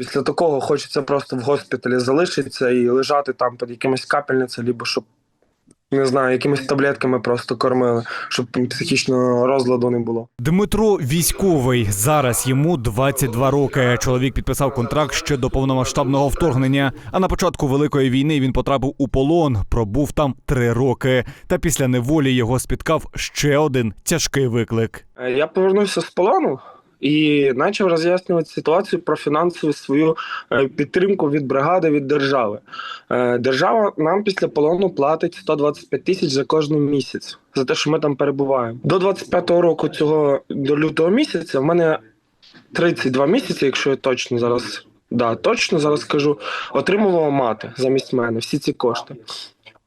Після такого хочеться просто в госпіталі залишитися і лежати там під якимось капельницею, либо щоб не знаю, якимись таблетками просто кормили, щоб психічного розладу не було. Дмитро військовий. Зараз йому 22 роки. Чоловік підписав контракт ще до повномасштабного вторгнення. А на початку великої війни він потрапив у полон, пробув там три роки. Та після неволі його спіткав ще один тяжкий виклик. Я повернувся з полону і почав роз'яснювати ситуацію про фінансову свою е, підтримку від бригади від держави. Е, Держава нам після полону платить 125 тисяч за кожен місяць за те, що ми там перебуваємо. До 25-го року цього до лютого місяця в мене 32 місяці, якщо я точно зараз. Да, точно зараз скажу, отримувала мати замість мене всі ці кошти.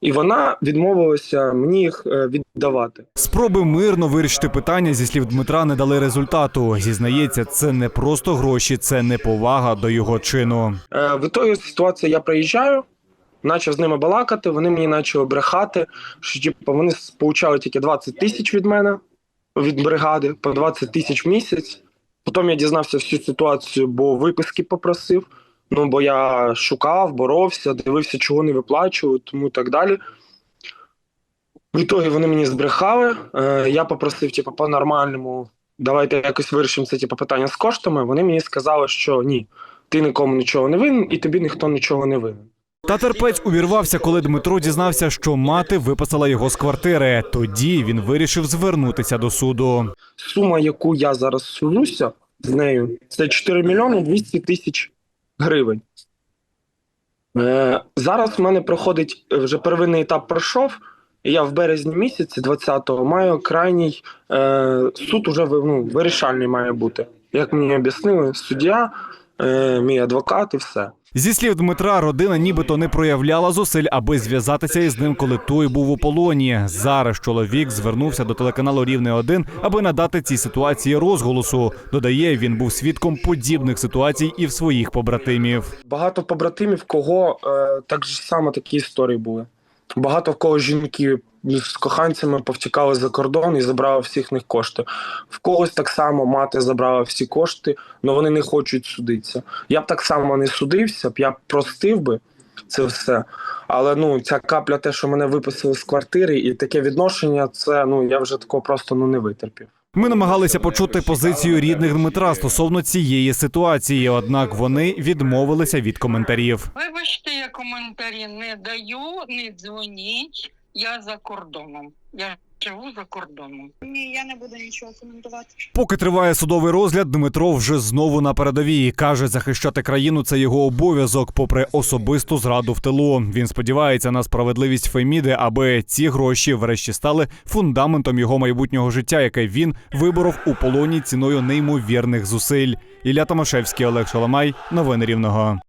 І вона відмовилася мені їх е, віддавати. Спроби мирно вирішити питання зі слів Дмитра не дали результату. Зізнається, це не просто гроші, це неповага до його чину. Е, в ітогі ситуація я приїжджаю, почав з ними балакати, вони мені почали брехати, що типу, вони получали тільки 20 тисяч від мене від бригади, по 20 тисяч в місяць. Потім я дізнався всю ситуацію, бо виписки попросив. Ну, бо я шукав, боровся, дивився, чого не виплачують, тому і так далі. В ітогі вони мені збрехали. Е, я попросив, типу, по-нормальному, давайте якось вирішимо це типу, питання з коштами. Вони мені сказали, що ні, ти нікому нічого не винен, і тобі ніхто нічого не винен. Та терпець увірвався, коли Дмитро дізнався, що мати виписала його з квартири. Тоді він вирішив звернутися до суду. Сума, яку я зараз сунуся з нею, це 4 мільйони 200 тисяч гривень. Е, зараз в мене проходить вже первинний етап пройшов. Я в березні місяці, 20-го, маю крайній е, суд уже ну, вирішальний має бути. Як мені об'яснили, суддя, е, мій адвокат і все. Зі слів Дмитра, родина нібито не проявляла зусиль, аби зв'язатися із ним, коли той був у полоні. Зараз чоловік звернувся до телеканалу Рівне 1 аби надати цій ситуації розголосу. Додає, він був свідком подібних ситуацій і в своїх побратимів. Багато побратимів, кого е, так само такі історії були. Багато в кого жінки з коханцями повтікали за кордон і забрали всіх них кошти. В когось так само мати забрала всі кошти, але вони не хочуть судитися. Я б так само не судився, я б простив би це все. Але ну ця капля, те, що мене виписали з квартири, і таке відношення, це ну я вже такого просто ну не витерпів. Ми намагалися почути позицію рідних Дмитра стосовно цієї ситуації, однак вони відмовилися від коментарів. Вибачте, я коментарі не даю, не дзвоніть. Я за кордоном. Я живу за кордоном. Ні, я не буду нічого коментувати. Поки триває судовий розгляд, Дмитро вже знову на передовій. каже, захищати країну це його обов'язок, попри особисту зраду в тилу. Він сподівається на справедливість Феміди, аби ці гроші врешті стали фундаментом його майбутнього життя, яке він виборов у полоні ціною неймовірних зусиль. Ілля Томашевський, Олег Шаламай, новини Рівного.